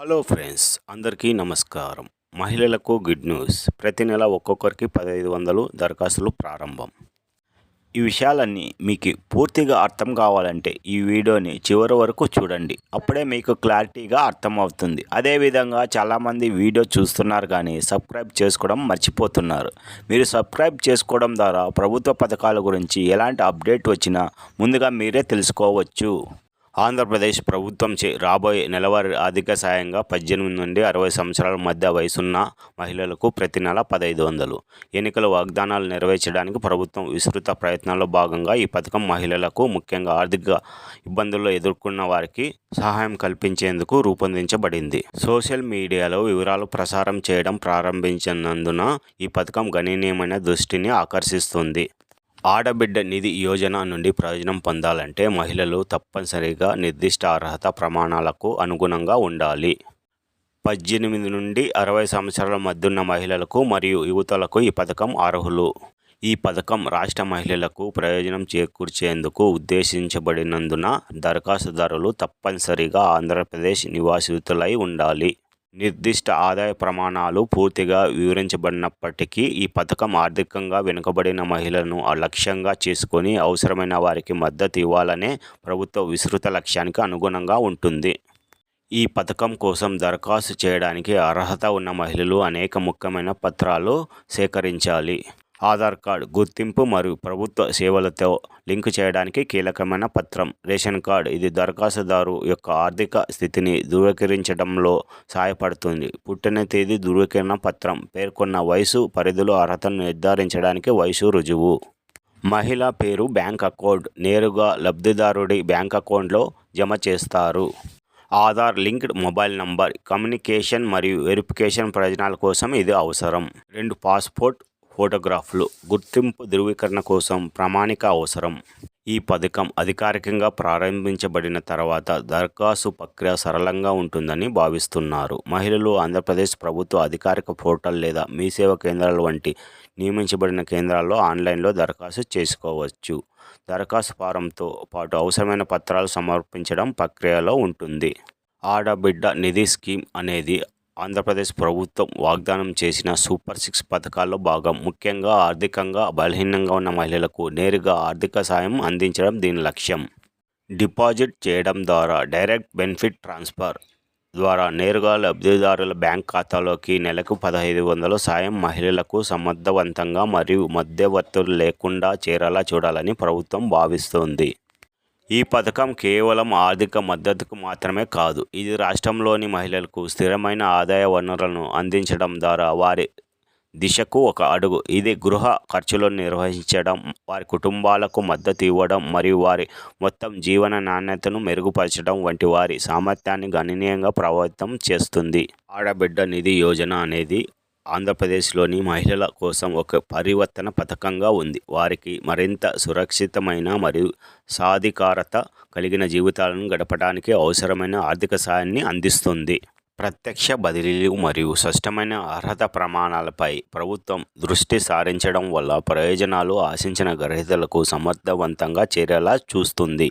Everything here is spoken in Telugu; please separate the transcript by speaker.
Speaker 1: హలో ఫ్రెండ్స్ అందరికీ నమస్కారం. మహిళలకు గుడ్ న్యూస్. ప్రతి నెల ఒక్కొక్కరికి పదహైదు వందలు దరఖాస్తులు ప్రారంభం. ఈ విషయాలన్నీ మీకు పూర్తిగా అర్థం కావాలంటే ఈ వీడియోని చివరి వరకు చూడండి. అప్పుడే మీకు క్లారిటీగా అర్థమవుతుంది. అదేవిధంగా చాలామంది వీడియో చూస్తున్నారు కానీ సబ్స్క్రైబ్ చేసుకోవడం మర్చిపోతున్నారు. మీరు సబ్స్క్రైబ్ చేసుకోవడం ద్వారా ప్రభుత్వ పథకాల గురించి ఎలాంటి అప్డేట్ వచ్చినా ముందుగా మీరే తెలుసుకోవచ్చు. ఆంధ్రప్రదేశ్ ప్రభుత్వం చే రాబోయే నెలవారీ ఆర్థిక సాయంగా పద్దెనిమిది నుండి అరవై సంవత్సరాల మధ్య వయసున్న మహిళలకు ప్రతి నెల పదహైదు వందలు. ఎన్నికల వాగ్దానాలు నెరవేర్చడానికి ప్రభుత్వం విస్తృత ప్రయత్నాల్లో భాగంగా ఈ పథకం మహిళలకు ముఖ్యంగా ఆర్థిక ఇబ్బందుల్లో ఎదుర్కొన్న వారికి సహాయం కల్పించేందుకు రూపొందించబడింది. సోషల్ మీడియాలో వివరాలు ప్రసారం చేయడం ప్రారంభించినందున ఈ పథకం గణనీయమైన దృష్టిని ఆకర్షిస్తుంది. ఆడబిడ్డ నిధి యోజన నుండి ప్రయోజనం పొందాలంటే మహిళలు తప్పనిసరిగా నిర్దిష్ట అర్హత ప్రమాణాలకు అనుగుణంగా ఉండాలి. పద్దెనిమిది నుండి అరవై సంవత్సరాల మధ్యన్న మహిళలకు మరియు యువతలకు ఈ పథకం అర్హులు. ఈ పథకం రాష్ట్ర మహిళలకు ప్రయోజనం చేకూర్చేందుకు ఉద్దేశించబడినందున దరఖాస్తుదారులు తప్పనిసరిగా ఆంధ్రప్రదేశ్ నివాసితులై ఉండాలి. నిర్దిష్ట ఆదాయ ప్రమాణాలు పూర్తిగా వివరించబడినప్పటికీ ఈ పథకం ఆర్థికంగా వెనుకబడిన మహిళలను లక్ష్యంగా చేసుకొని అవసరమైన వారికి మద్దతు ఇవ్వాలనే ప్రభుత్వ విస్తృత లక్ష్యానికి అనుగుణంగా ఉంటుంది. ఈ పథకం కోసం దరఖాస్తు చేయడానికి అర్హత ఉన్న మహిళలు అనేక ముఖ్యమైన పత్రాలు సేకరించాలి. ఆధార్ కార్డ్ గుర్తింపు మరియు ప్రభుత్వ సేవలతో లింక్ చేయడానికి కీలకమైన పత్రం. రేషన్ కార్డ్ ఇది దరఖాస్తుదారు యొక్క ఆర్థిక స్థితిని ధృవీకరించడంలో సహాయపడుతుంది. పుట్టిన తేదీ ధృవీకరణ పత్రం పేర్కొన్న వయసు పరిధిలో అర్హతను నిర్ధారించడానికి వయసు రుజువు. మహిళ పేరు బ్యాంక్ అకౌంట్ నేరుగా లబ్ధిదారుడి బ్యాంక్ అకౌంట్లో జమ చేస్తారు. Aadhaar linked mobile number communication మరియు వెరిఫికేషన్ ప్రయోజనాల కోసం ఇది అవసరం. రెండు పాస్పోర్ట్ ఫోటోగ్రాఫ్లు గుర్తింపు ధృవీకరణ కోసం ప్రామాణిక అవసరం. ఈ పథకం అధికారికంగా ప్రారంభించబడిన తర్వాత దరఖాస్తు ప్రక్రియ సరళంగా ఉంటుందని భావిస్తున్నారు. మహిళలు ఆంధ్రప్రదేశ్ ప్రభుత్వ అధికారిక పోర్టల్ లేదా మీ సేవ కేంద్రాల వంటి నియమించబడిన కేంద్రాల్లో ఆన్లైన్లో దరఖాస్తు చేసుకోవచ్చు. దరఖాస్తు ఫారంతో పాటు అవసరమైన పత్రాలు సమర్పించడం ప్రక్రియలో ఉంటుంది. ఆడబిడ్డ నిధి స్కీమ్ అనేది ఆంధ్రప్రదేశ్ ప్రభుత్వం వాగ్దానం చేసిన సూపర్ సిక్స్ పథకాల్లో భాగం. ముఖ్యంగా ఆర్థికంగా బలహీనంగా ఉన్న మహిళలకు నేరుగా ఆర్థిక సాయం అందించడం దీని లక్ష్యం. డిపాజిట్ చేయడం ద్వారా డైరెక్ట్ బెనిఫిట్ ట్రాన్స్ఫర్ ద్వారా నేరుగా లబ్ధిదారుల బ్యాంక్ ఖాతాలోకి నెలకు పదహైదు వందల సాయం మహిళలకు సమర్థవంతంగా మరియు మధ్యవర్తులు లేకుండా చేరేలా చూడాలని ప్రభుత్వం భావిస్తోంది. ఈ పథకం కేవలం ఆర్థిక మద్దతుకు మాత్రమే కాదు ఇది రాష్ట్రంలోని మహిళలకు స్థిరమైన ఆదాయ వనరులను అందించడం ద్వారా వారి దిశకు ఒక అడుగు. ఇది గృహ ఖర్చులను నిర్వహించడం వారి కుటుంబాలకు మద్దతు ఇవ్వడం మరియు వారి మొత్తం జీవన నాణ్యతను మెరుగుపరచడం వంటి వారి సామర్థ్యాన్ని గణనీయంగా ప్రభావితం చేస్తుంది. ఆడబిడ్డ నిధి యోజన అనేది ఆంధ్రప్రదేశ్లోని మహిళల కోసం ఒక పరివర్తన పథకంగా ఉంది. వారికి మరింత సురక్షితమైన మరియు సాధికారత కలిగిన జీవితాలను గడపడానికి అవసరమైన ఆర్థిక సాయాన్ని అందిస్తుంది. ప్రత్యక్ష బదిలీలు మరియు స్పష్టమైన అర్హత ప్రమాణాలపై ప్రభుత్వం దృష్టి సారించడం వల్ల ప్రయోజనాలు ఆశించిన గ్రహీతలకు సమర్థవంతంగా చేరేలా చూస్తుంది.